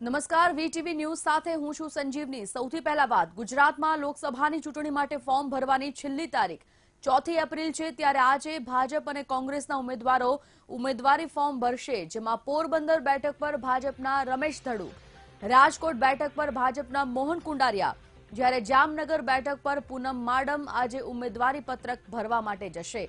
નમસ્કાર, VTV news સાથે હું છું સંજીવની. સૌથી પહેલા વાત, ગુજરાતમાં લોકસભાની ચૂંટણી માટે ફોર્મ ભરવાની છેલ્લી તારીખ. ચોથી એપ્રિલ છે, ત્યારે આજે ભાજપ અને કોંગ્રેસના ઉમેદવારો ઉમેદવારી ફોર્મ ભરશે, જેમાં પોરબંદર બેઠક પર ભાજપના રમેશ ધડુ રાજકોટ બેઠક પર ભાજપના મોહન કુંડારિયા, જ્યારે જામનગર બેઠક પર પૂનમ માડમ આજે ઉમેદવારી પત્રક ભરવા માટે જશે.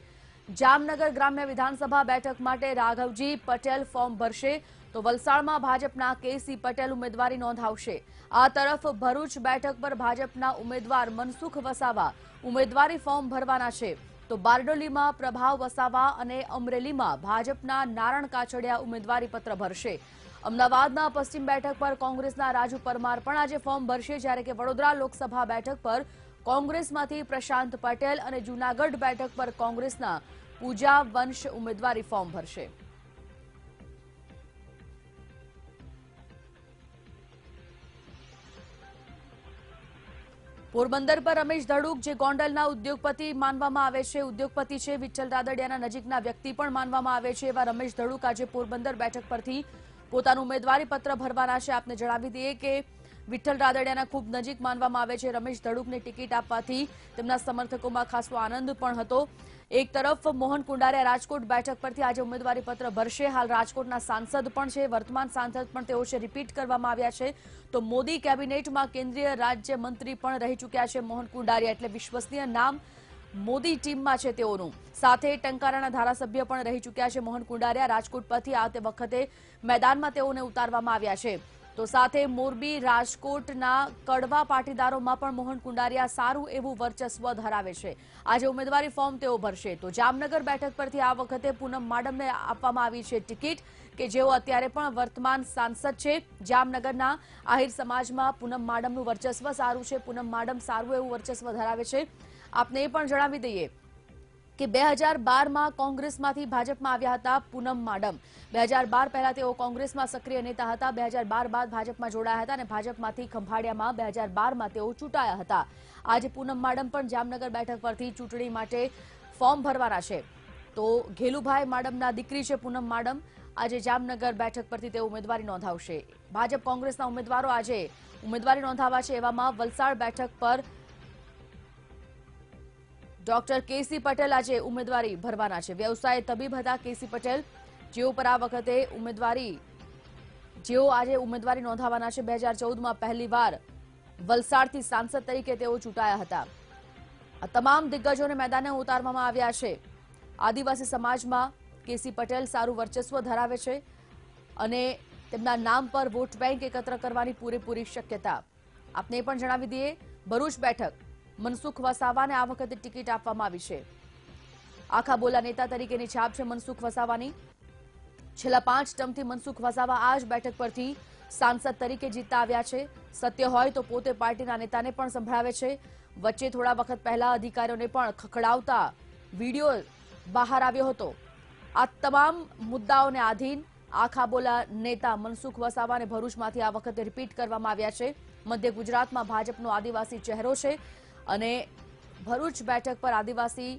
જામનગર ગ્રામ્ય વિધાનસભા બેઠક માટે રાઘવજી પટેલ ફોર્મ ભરશે તો વલસાડમાં ભાજપના કેસી પટેલ ઉમેદવારી નોંધાવશે. આ તરફ ભરૂચ બેઠક પર ભાજપના ઉમેદવાર મનસુખ વસાવા ઉમેદવારી ફોર્મ ભરવાના છે. તો બારડોલીમાં પ્રભાવ વસાવા અને અમરેલીમાં ભાજપના નારણ કાછડિયા ઉમેદવારી પત્ર ભરશે. અમદાવાદના પશ્ચિમ બેઠક પર કોંગ્રેસના રાજુ પરમાર પણ આજે ફોર્મ ભરશે જ્યારે કે વડોદરા લોકસભા બેઠક પર કોંગ્રેસમાંથી પ્રશાંત પટેલ અને જૂનાગઢ બેઠક પર કોંગ્રેસના પૂજા વંશ ઉમેદવારી ફોર્મ ભરશે. પોરબંદર પર રમેશ ધડુક, જે ગોંડલના ઉદ્યોગપતિ માનવામાં આવે છે, ઉદ્યોગપતિ છે વિઠ્ઠલ રાદડિયાના નજીકના વ્યક્તિ પણ માનવામાં આવે છે. એવા રમેશ ધડુક આજે પોરબંદર બેઠક પરથી પોતાનું ઉમેદવારી પત્ર ભરવાના છે. આપને જણાવી દઈએ કે વિઠ્ઠલ રાદડિયાના ખૂબ નજીક માનવામાં આવે છે. રમેશ ધડુકને ટિકિટ આપવાથી તેમના સમર્થકોમાં ખાસો આનંદ પણ હતો. એક તરફ મોહન કુંડારિયા રાજકોટ બેઠક પરથી આજે ઉમેદવારી પત્ર ભરશે. હાલ રાજકોટના સાંસદ પણ છે. વર્તમાન સાંસદ પણ તેઓ છે. રિપીટ કરવામાં આવ્યા છે. તો મોદી કેબિનેટમાં કેન્દ્રીય રાજ્ય મંત્રી પણ રહી ચૂક્યા છે મોહન કુંડારિયા. એટલે વિશ્વસનીય નામ મોદી ટીમમાં છે તેઓનું. સાથે ટંકારાના ધારાસભ્ય પણ રહી ચૂક્યા છે મોહન કુંડારિયા. રાજકોટ પરથી આ વખતે મેદાનમાં તેઓને ઉતારવામાં આવ્યા છે. તો સાથે મોરબી રાજકોટના કડવા પાટીદારોમાં પણ મોહન કુંડારિયા સારું એવું વર્ચસ્વ ધરાવે છે. આજે ઉમેદવારી ફોર્મ તેઓ ભરશે. તો જામનગર બેઠક પરથી આ વખતે પૂનમ માડમને આપવામાં આવી છે ટિકિટ, કે જેઓ અત્યારે પણ વર્તમાન સાંસદ છે. જામનગરના આહિર સમાજમાં પૂનમ માડમનું વર્ચસ્વ સારું છે. પૂનમ માડમ સારું એવું વર્ચસ્વ ધરાવે છે. આપને એ પણ જણાવી દઈએ. કે બે હજાર બારમાં કોંગ્રેસમાંથી ભાજપમાં આવ્યા હતા પૂનમ માડમ. બે હજાર બાર પહેલા તેઓ કોંગ્રેસમાં સક્રિય નેતા હતા. બે હજાર બાર બાદ ભાજપમાં જોડાયા હતા અને ભાજપમાંથી ખંભાળિયામાં બે હજાર બારમાં તેઓ ચૂંટાયા હતા. આજે પૂનમ માડમ પણ જામનગર બેઠક પરથી ચૂંટણી માટે ફોર્મ ભરવાના છે. તો ઘેલુભાઈ માડમના દીકરી છે પૂનમ માડમ. આજે જામનગર બેઠક પરથી તેઓ ઉમેદવારી નોંધાવશે. ભાજપ કોંગ્રેસના ઉમેદવારો આજે ઉમેદવારી નોંધાવા છે એવામાં વલસાડ બેઠક પર ડોક્ટર કેસી પટેલ આજે ઉમેદવારી ભરવાના છે. વ્યવસાય તબીબ હતા કેસી પટેલ, જેઓ પર આ વખતે ઉમેદવારી, જેઓ આજે ઉમેદવારી નોંધાવાના છે. બે હજાર ચૌદમાં પહેલીવાર વલસાડથી સાંસદ તરીકે તેઓ ચૂંટાયા હતા. આ તમામ દિગ્ગજોને મેદાને ઉતારવામાં આવ્યા છે. આદિવાસી સમાજમાં કેસી પટેલ સારું વર્ચસ્વ ધરાવે છે અને તેમના નામ પર વોટ બેંક એકત્ર કરવાની પૂરેપૂરી શક્યતા. આપને એ પણ જણાવી દઈએ, ભરૂચ બેઠક મનસુખ વસાવાને આ વખતે ટિકિટ આપવામાં આવી છે. આખા બોલા નેતા તરીકેની છાપ છે મનસુખ વસાવાની. છેલ્લા પાંચ ટર્મથી મનસુખ વસાવા આ જ બેઠક પરથી સાંસદ તરીકે જીતતા આવ્યા છે. સત્ય હોય તો પોતે પાર્ટીના નેતાને પણ સંભળાવે છે. વચ્ચે થોડા વખત પહેલા અધિકારીઓને પણ ખખડાવતા વીડિયો બહાર આવ્યો હતો. આ તમામ મુદ્દાઓને આધીન આખા બોલા નેતા મનસુખ વસાવાને ભરૂચમાંથી આ વખતે રિપીટ કરવામાં આવ્યા છે. મધ્ય ગુજરાતમાં ભાજપનો આદિવાસી ચહેરો છે. અને ભરૂચ બેઠક પર આદિવાસી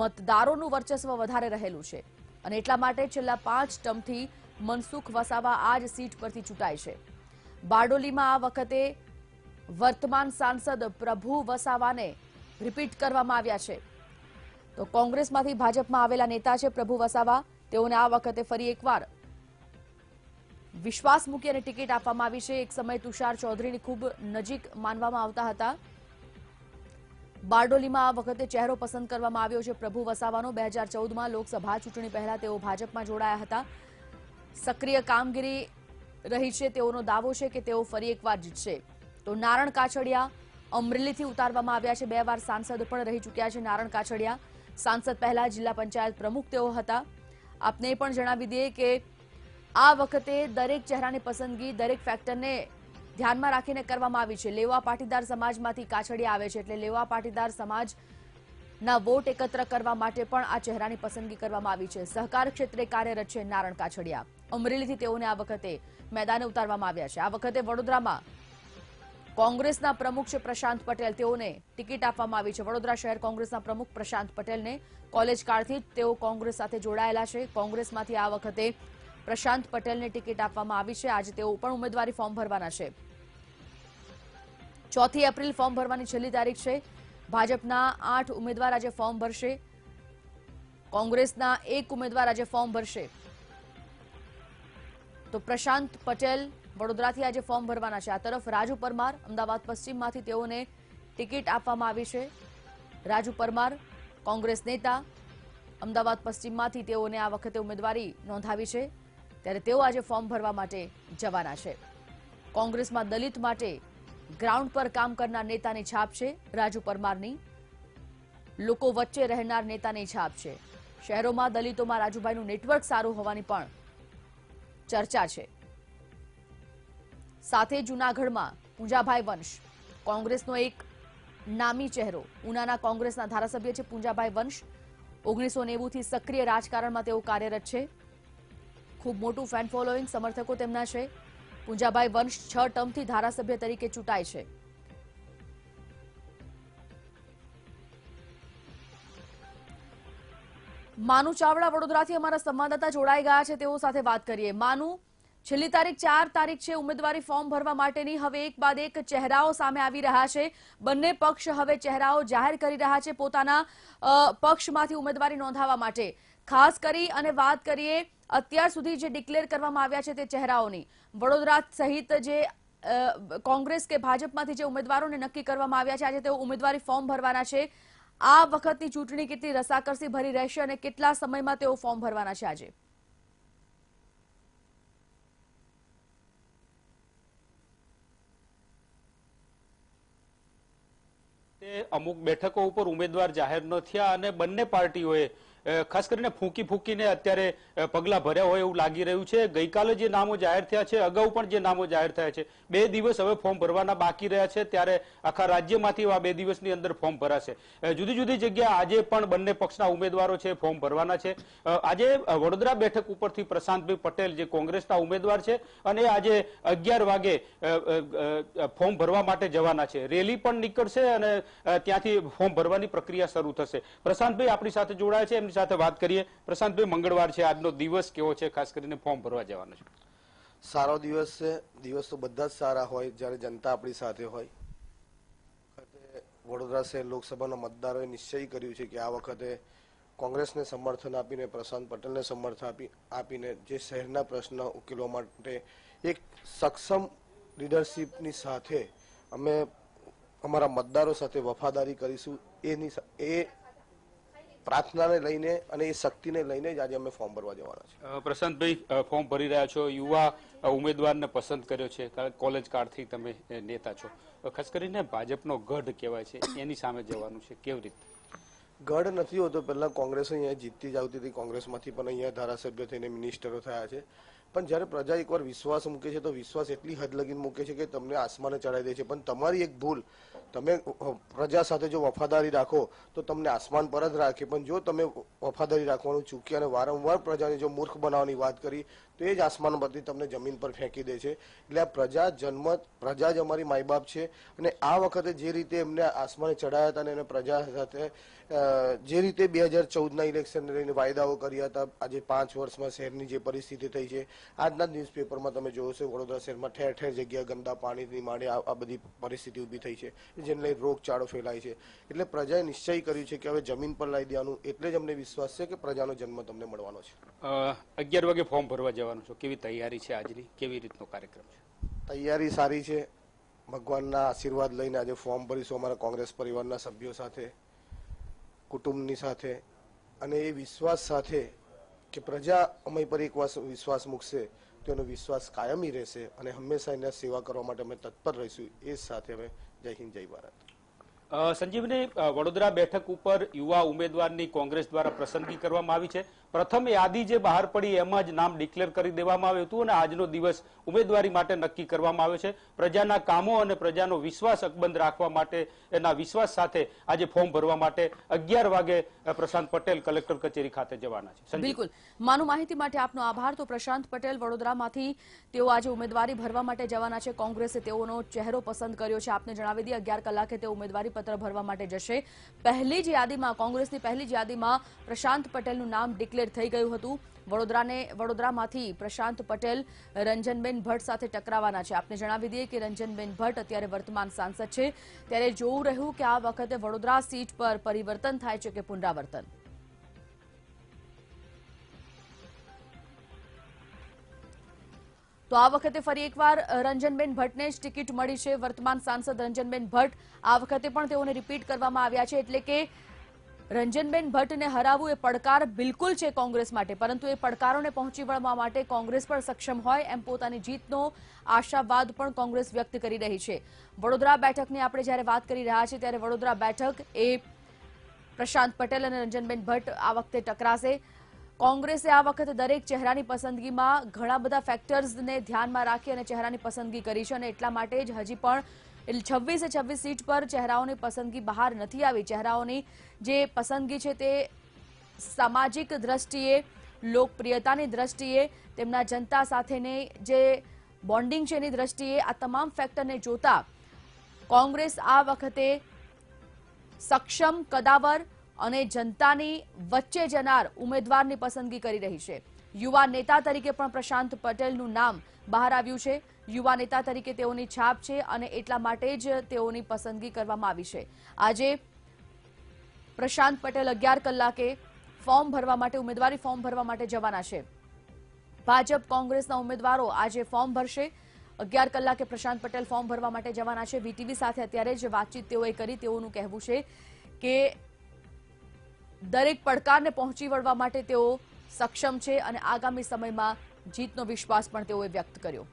મતદારોનું વર્ચસ્વ વધારે રહેલું છે. અને એટલા માટે છેલ્લા પાંચ ટર્મથી મનસુખ વસાવા આ જ સીટ પરથી ચૂંટાય છે. બારડોલીમાં આ વખતે વર્તમાન સાંસદ પ્રભુ વસાવાને રિપીટ કરવામાં આવ્યા છે. તો કોંગ્રેસમાંથી ભાજપમાં આવેલા નેતા છે પ્રભુ વસાવા. તેઓને આ વખતે ફરી એકવાર વિશ્વાસ મૂકી અને ટિકિટ આપવામાં આવી છે. એક સમય તુષાર ચૌધરીની ખૂબ નજીક માનવામાં આવતા હતા. બારડોલીમાં આ વખતે ચહેરો પસંદ કરવામાં આવ્યો છે. પ્રભુ વસાવાનો બે હજાર ચૌદમાં લોકસભા ચૂંટણી પહેલા તેઓ ભાજપમાં જોડાયા હતા. સક્રિય કામગીરી રહી છે. તેઓનો દાવો છે કે તેઓ ફરી એકવાર જીતશે. તો નારણ કાછડિયા અમરેલીથી ઉતારવામાં આવ્યા છે. બે વાર સાંસદ પણ રહી ચૂક્યા છે નારણ કાછડિયા. સાંસદ પહેલા જિલ્લા પંચાયત પ્રમુખ તેઓ હતા. આપને પણ જણાવી દઈએ કે આ વખતે દરેક ચહેરાની પસંદગી દરેક ફેક્ટરને ધ્યાનમાં રાખીને કરવામાં આવી છે. લેવા પાટીદાર સમાજમાંથી કાછડિયા આવે છે એટલે લેવા પાટીદાર સમાજના વોટ એકત્ર કરવા માટે પણ આ ચહેરાની પસંદગી કરવામાં આવી છે. સહકાર ક્ષેત્રે કાર્યરત છે નારણ કાછડિયા. અમરેલીથી તેઓને આ વખતે મેદાને ઉતારવામાં આવ્યા છે. આ વખતે વડોદરામાં કોંગ્રેસના પ્રમુખ છે પ્રશાંત પટેલ. તેઓને ટિકિટ આપવામાં આવી છે. વડોદરા શહેર કોંગ્રેસના પ્રમુખ પ્રશાંત પટેલને કોલેજ કાળથી તેઓ કોંગ્રેસ સાથે જોડાયેલા છે. કોંગ્રેસમાંથી આ વખતે પ્રશાંત પટેલને ટિકિટ આપવામાં આવી છે. આજે તેઓ પણ ઉમેદવારી ફોર્મ ભરવાના છે. ચોથી એપ્રિલ ફોર્મ ભરવાની છેલ્લી તારીખ છે. ભાજપના આઠ ઉમેદવાર આજે ફોર્મ ભરશે. કોંગ્રેસના એક ઉમેદવાર આજે ફોર્મ ભરશે. તો પ્રશાંત પટેલ વડોદરાથી આજે ફોર્મ ભરવાના છે. આ તરફ રાજુ પરમાર, અમદાવાદ પશ્ચિમમાંથી તેઓને ટિકિટ આપવામાં આવી છે. રાજુ પરમાર, કોંગ્રેસ નેતા, અમદાવાદ પશ્ચિમમાંથી તેઓને આ વખતે ઉમેદવારી નોંધાવી છે. ત્યારે તેઓ આજે ફોર્મ ભરવા માટે જવાના છે. કોંગ્રેસમાં દલિત માટે ગ્રાઉન્ડ પર કામ કરનાર નેતાની છાપ છે. રાજુ પરમારની લોકો વચ્ચે રહેનાર નેતાની છાપ છે. શહેરોમાં દલિતોમાં રાજુભાઈનું નેટવર્ક સારું હોવાની પણ ચર્ચા છે. સાથે જૂનાગઢમાં પૂંજાભાઈ વંશ, કોંગ્રેસનો એક નામી ચહેરો. ઉનાના કોંગ્રેસના ધારાસભ્ય છે પૂંજાભાઈ વંશ. ઓગણીસો નેવુંથી સક્રિય રાજકારણમાં તેઓ કાર્યરત છે. ખૂબ મોટું ફેન ફોલોઈંગ સમર્થકો તેમના છે. પૂંજાભાઈ વંશ છ ટર્મથી ધારાસભ્ય તરીકે ચૂંટાય છે. માનુ ચાવડા વડોદરાથી અમારા સંવાદદાતા જોડાઈ ગયા છે. તેઓ સાથે વાત કરીએ. માનુ, છેલ્લી તારીખ ચાર તારીખ છે. ઉમેદવારી ફોર્મ ભરવા માટેની હવે એક બાદ એક ચહેરાઓ સામે આવી રહ્યા છે. બંને પક્ષ હવે ચહેરાઓ જાહેર કરી રહ્યા છે પોતાના પક્ષમાંથી ઉમેદવારી નોંધાવવા માટે. ખાસ કરી અને વાત કરીએ અત્યાર સુધી જે ડિક્લેર કરવામાં આવ્યા છે તે ચહેરાઓની, વડોદરા સહિત જે કોંગ્રેસ કે ભાજપમાંથી જે ઉમેદવારોને નક્કી કરવામાં આવ્યા છે, આજે તેઓ ઉમેદવારી ફોર્મ ભરવાના છે. આ વખતની ચૂંટણી કેટલી રસાકરસી ભરી રહેશે અને કેટલા સમયમાં તેઓ ફોર્મ ભરવાના છે આજે? અમુક બેઠકો ઉપર ઉમેદવાર જાહેર ન થયા અને બંને પાર્ટીઓએ ખાસ કરીને ફૂંકી ફૂંકીને અત્યારે પગલાં ભર્યા હોય એવું લાગી રહ્યું છે. ગઈકાલે જે નામો જાહેર થયા છે, અગાઉ પણ જે નામો જાહેર થયા છે, બે દિવસ હવે ફોર્મ ભરવાના બાકી રહ્યા છે. ત્યારે આખા રાજ્યમાંથી આ બે દિવસની અંદર ફોર્મ ભરાશે. જુદી જુદી જગ્યા આજે પણ બંને પક્ષના ઉમેદવારો છે, ફોર્મ ભરવાના છે. આજે વડોદરા બેઠક ઉપરથી પ્રશાંતભાઈ પટેલ જે કોંગ્રેસના ઉમેદવાર છે અને આજે અગિયાર વાગે ફોર્મ ભરવા માટે જવાના છે. રેલી પણ નીકળશે અને ત્યાંથી ફોર્મ ભરવાની પ્રક્રિયા શરૂ થશે. પ્રશાંતભાઈ આપણી સાથે જોડાયા છે. એમની સાથે વાત કરીએ. પ્રશાંતભાઈ, મંગળવાર છે. આજનો દિવસ કેવો છે? ખાસ કરીને ફોર્મ ભરવા જવાનો છે. સારો દિવસ છે. દિવસ તો બધા જ સારા હોય, જ્યારે જનતા આપણી સાથે હોય. વડોદરા શહેર લોકસભાના મતદારોએ નિશ્ચય કર્યું છે કે આ વખતે કોંગ્રેસને સમર્થન આપીને, પ્રશાંત પટેલને સમર્થન આપી, આપીને જે શહેરના પ્રશ્ન ઉકેલવા માટે એક સક્ષમ લીડરશીપની સાથે અમે અમારા મતદારો સાથે વફાદારી કરીશું. એની એ પ્રાર્થનાને લઈને અને એ શક્તિને લઈને જ આજે અમે ફોર્મ ભરવા જવાના છે પ્રશાંતભાઈ ફોર્મ ભરી રહ્યા છો. યુવા ઉમેદવારને પસંદ કર્યો છે. કારણ કે કોલેજ કાળથી તમે નેતા છો. ખાસ કરીને ભાજપનો ગઢ કહેવાય છે. એની સામે જવાનું છે. કેવી રીતે? ગઢ નથી હોતો. પહેલાં કોંગ્રેસ અહીંયા જીતતી જ આવતી હતી. કોંગ્રેસમાંથી પણ અહીંયા ધારાસભ્ય થઈને મિનિસ્ટરો થયા છે. પણ જ્યારે પ્રજા એકવાર વિશ્વાસ મૂકે છે તો વિશ્વાસ એટલી હદ લગીને મૂકે છે કે તમને આસમાને ચડાવી દે છે. પણ તમારી એક ભૂલ તમે પ્રજા સાથે જો વફાદારી રાખો, તો તમને આસમાન પર જ રાખે. પણ જો તમે વફાદારી રાખવાનું ચૂકી અને વારંવાર પ્રજાને જો મૂર્ખ બનાવવાની વાત કરી, તો એ જ આસમાન પરથી તમને જમીન પર ફેંકી દે છે. એટલે આ પ્રજા જન્મ, પ્રજા જ અમારી માય બાપ છે. અને આ વખતે જે રીતે એમને આસમાને ચડાયા હતા અને એને પ્રજા સાથે જે રીતે બે હજાર ચૌદના ઇલેક્શનને લઈને વાયદાઓ કર્યા હતા, આજે પાંચ વર્ષમાં શહેરની જે પરિસ્થિતિ થઈ છે, આજના ન્યૂઝપેપરમાં તમે જોયો છે વડોદરા શહેરમાં ઠેર ઠેર જગ્યાએ ગંદા પાણીની આ આ બધી પરિસ્થિતિ ઊભી થઈ છે. જેને લઈ રોગચાળો ફેલાય છે. એટલે પ્રજાએ નિશ્ચય કર્યું છે કે હવે જમીન પર લાવી દેવાનું. એટલે જ અમને વિશ્વાસ છે કે પ્રજાનો જન્મ તમને મળવાનો છે. અગિયાર વાગે ફોર્મ ભરવા જવાનું છો. કેવી તૈયારી છે આજની? કેવી રીતનો કાર્યક્રમ છે? તૈયારી સારી છે. ભગવાનના આશીર્વાદ લઈને આજે ફોર્મ ભરીશું અમારા કોંગ્રેસ પરિવારના સભ્યો સાથે કુટુંબની સાથે. અને એ વિશ્વાસ સાથે કે પ્રજા અમે પર એક વાર વિશ્વાસ મૂકશે. તો વિશ્વાસ કાયમી રહેશે અને હંમેશા એના સેવા કરવા માટે અમે તત્પર રહીશું. એ સાથે અમે જય હિન્દ, જય ભારત. સંજીવની વડોદરા બેઠક ઉપર યુવા ઉમેદવારની કોંગ્રેસ દ્વારા પસંદગી કરવામાં આવી છે. પ્રથમ યાદી જે બહાર પડી એમાં જ નામ ડિક્લેર કરી દેવામાં આવ્યું હતું અને આજનો દિવસ ઉમેદવારી માટે નક્કી કરવામાં આવ્યો છે. પ્રજાના કામો અને પ્રજાનો વિશ્વાસ અકબંધ રાખવા માટે, એના વિશ્વાસ સાથે આજે ફોર્મ ભરવા માટે અગિયાર વાગે પ્રશાંત પટેલ કલેક્ટર કચેરી ખાતે જવાના છે. બિલકુલ. માનું માહિતી માટે આપનો આભાર. તો પ્રશાંત પટેલ, વડોદરામાંથી તેઓ આજે ઉમેદવારી ભરવા માટે જવાના છે. કોંગ્રેસે તેઓનો ચહેરો પસંદ કર્યો છે. આપને જણાવી દઈએ, અગિયાર કલાકે તેઓ ઉમેદવારી પત્ર ભરવા માટે જશે. પહેલી જ યાદીમાં, કોંગ્રેસની પહેલી જ યાદીમાં પ્રશાંત પટેલનું નામ ડિક્લેર થઈ ગયું હતું. વડોદરાને, વડોદરામાંથી પ્રશાંત પટેલ, રંજનબેન ભટ્ટ સાથે ટકરાવાના છે. આપને જણાવી દઈએ કે રંજનબેન ભટ્ટ અત્યારે વર્તમાન સાંસદ છે. ત્યારે જોવું રહ્યું કે આ વખતે વડોદરા સીટ પર પરિવર્તન થાય છે કે પુનરાવર્તન? તો આ વખતે ફરી એકવાર રંજનબેન ભટ્ટને જ ટિકિટ મળી છે. વર્તમાન સાંસદ રંજનબેન ભટ્ટ આ વખતે પણ તેઓને રિપીટ કરવામાં આવ્યા છે. એટલે કે રંજનબેન ભટ્ટને હરાવવું એ પડકાર બિલકુલ છે કોંગ્રેસ માટે, પરંતુ એ પડકારોને પહોંચી વળવા માટે કોંગ્રેસ પણ સક્ષમ હોય એમ પોતાની જીતનો આશાવાદ પણ કોંગ્રેસ વ્યક્ત કરી રહી છે. વડોદરા બેઠકની આપણે જ્યારે વાત કરી રહ્યા છીએ, ત્યારે વડોદરા બેઠક એ પ્રશાંત પટેલ અને રંજનબેન ભટ્ટ આ વખતે ટકરાશે. કોંગ્રેસે આ વખતે દરેક ચહેરાની પસંદગીમાં ઘણા બધા ફેક્ટર્સને ધ્યાનમાં રાખી અને ચહેરાની પસંદગી કરી છે અને એટલા માટે જ હજી પણ છવ્વીસે છવ્વીસ સીટ પર ચહેરાઓની પસંદગી બહાર નથી આવી. ચહેરાઓની જે પસંદગી છે તે સામાજિક દ્રષ્ટિએ, લોકપ્રિયતાની દ્રષ્ટિએ, તેમના જનતા સાથેની જે બોન્ડિંગ છે એની દ્રષ્ટિએ આ તમામ ફેક્ટરને જોતા કોંગ્રેસ આ વખતે સક્ષમ, કદાવર અને જનતાની વચ્ચે જનાર ઉમેદવારની પસંદગી કરી રહી છે. યુવા નેતા તરીકે પણ પ્રશાંત પટેલનું નામ બહાર આવ્યું છે. યુવા નેતા તરીકે તેઓની છાપ છે અને એટલા માટે જ તેઓની પસંદગી કરવામાં આવી છે. આજે પ્રશાંત પટેલ અગિયાર કલાકે ફોર્મ ભરવા માટે, ઉમેદવારી ફોર્મ ભરવા માટે જવાના છે. ભાજપ કોંગ્રેસના ઉમેદવારો આજે ફોર્મ ભરશે. અગિયાર કલાકે પ્રશાંત પટેલ ફોર્મ ભરવા માટે જવાના છે. વીટીવી સાથે અત્યારે જ વાતચીત તેઓએ કરી. તેઓનું કહેવું છે કે દરેક પડકારને પહોંચી વળવા માટે તેઓ સક્ષમ છે અને આગામી સમયમાં જીતનો વિશ્વાસ પણ તેઓએ વ્યક્ત કર્યો.